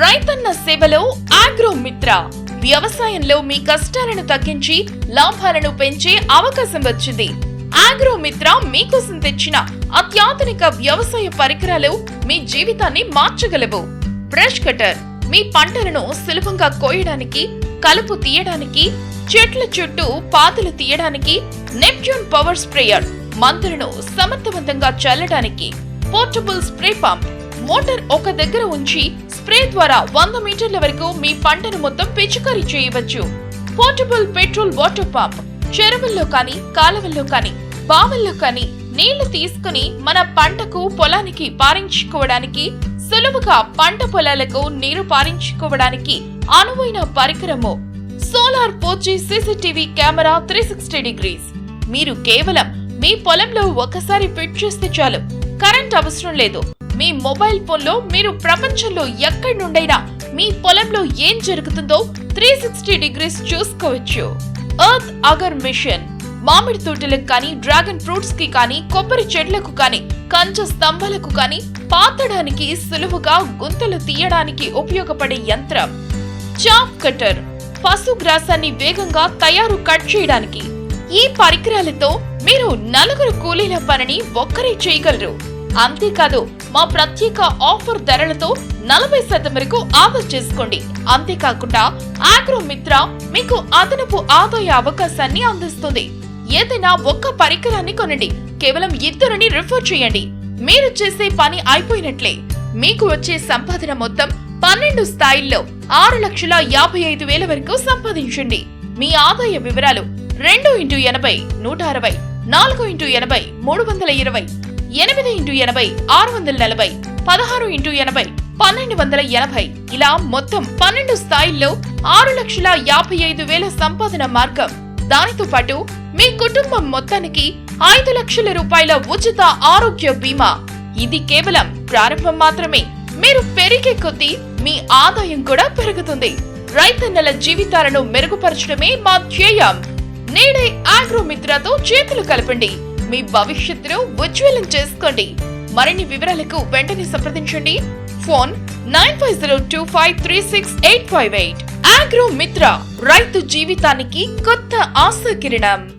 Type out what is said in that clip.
రైతన్న సేవలో ఆగ్రో మిత్ర వ్యవసాయంలో మీ కష్టాలను తగ్గించి లాభాలను పెంచే అవకాశం వచ్చింది. ఆగ్రో మిత్ర మీకోసం తెచ్చిన అత్యాధునిక వ్యవసాయ పరికరాలు మీ జీవితాన్ని మార్చగలవు. బ్రష్ కటర్ మీ పంటలను సులభంగా కోయడానికి కలుపు తీయడానికి చెట్ల చుట్టూ పాతలు తీయడానికి నెప్ట్యూన్ పవర్ స్ప్రేయర్ మందులను సమర్థవంతంగా చల్లడానికి పోర్టబుల్ స్ప్రే పంప్ మోటార్ ఒక దగ్గర ఉంచి స్ప్రే ద్వారా వంద మీటర్ల వరకు మీ పంటను మొత్తం పిచికారీ చేయవచ్చు. Portable petrol water pump. చెరువుల్లో కానీ కాలువల్లో కానీ బావుల్లో కానీ నీళ్ళు తీసుకుని మన పంటకు పొలానికి పారించుకోవడానికి సులువుగా పంట పొలాలకు నీరు పారించుకోవడానికి అనువైన పరికరము. Solar పోచి CCTV camera three sixty degrees. మీరు కేవలం మీ పొలంలో ఒకసారి ఫిట్ చేస్తే చాలు. కరెంట్ అవసరం లేదు. మీ మొబైల్ ఫోన్లో మీరు ప్రపంచంలో ఎక్కడి నుండైనా మీ పొలంలో ఏం జరుగుతుందో త్రీ సిక్స్టీ డిగ్రీస్ చూసుకోవచ్చు. ఎర్త్ అగర్ మిషన్ మామిడి తోటలకు కానీ డ్రాగన్ ఫ్రూట్స్కి కానీ కొబ్బరి చెట్లకు కానీ కంచ స్తంభాలకు కానీ పాతడానికి సులువుగా గుంతలు తీయడానికి ఉపయోగపడే యంత్రం. చాప్ కటర్ పశుగ్రాసాన్ని వేగంగా తయారు కట్ చేయడానికి. ఈ పరికరాలతో మీరు నలుగురు కూలీల పనిని ఒక్కరే చేయగలరు. అంతేకాదు మా ప్రత్యేక ఆఫర్ ధరలతో నలభై శాతం వరకు ఆఫర్ చేసుకోండి. అంతేకాకుండా ఆగ్రో మిత్ర మీకు అదనపు ఆదాయ అవకాశాన్ని అందిస్తుంది. ఏదైనా ఒక్క పరికరాన్ని కొనండి. కేవలం ఇద్దరిని రిఫర్ చేయండి. మీరు చేసే పని అయిపోయినట్లే. మీకు వచ్చే సంపాదన మొత్తం పన్నెండు స్థాయిల్లో ఆరు లక్షల యాభై ఐదు వేల వరకు సంపాదించండి. మీ ఆదాయ వివరాలు రెండు ఇంటూ ఎనభై నూట అరవై నాలుగు ఇంటూ ఎనభై మూడు వందల ఇరవై ఎనిమిది ఇంటూ ఎనభై ఆరు వందల నలభై పదహారు ఇంటూ ఎనభై పన్నెండు వందల ఎనభై. ఇలా మొత్తం పన్నెండు స్థాయిల్లో ఆరు లక్షల యాభై ఐదు వేల సంపాదన మార్గం. దానితో పాటు మీ కుటుంబం మొత్తానికి ఐదు లక్షల రూపాయల ఉచిత ఆరోగ్య బీమా. ఇది కేవలం ప్రారంభం మాత్రమే. మీరు పెరిగే కొద్దీ మీ ఆదాయం కూడా పెరుగుతుంది. రైతన్నల జీవితాలను మెరుగుపరచడమే మా ధ్యేయం. నేడే ఆగ్రో మిత్రతో చేతులు కలపండి. మీ భవిష్యత్తును ఉజ్వలం చేసుకోండి. మరిన్ని వివరాలకు వెంటనే సంప్రదించండి. Phone nine five zero two five three six eight five eight. Agro Mitra రైతు జీవితానికి కొత్త ఆశ కిరణం.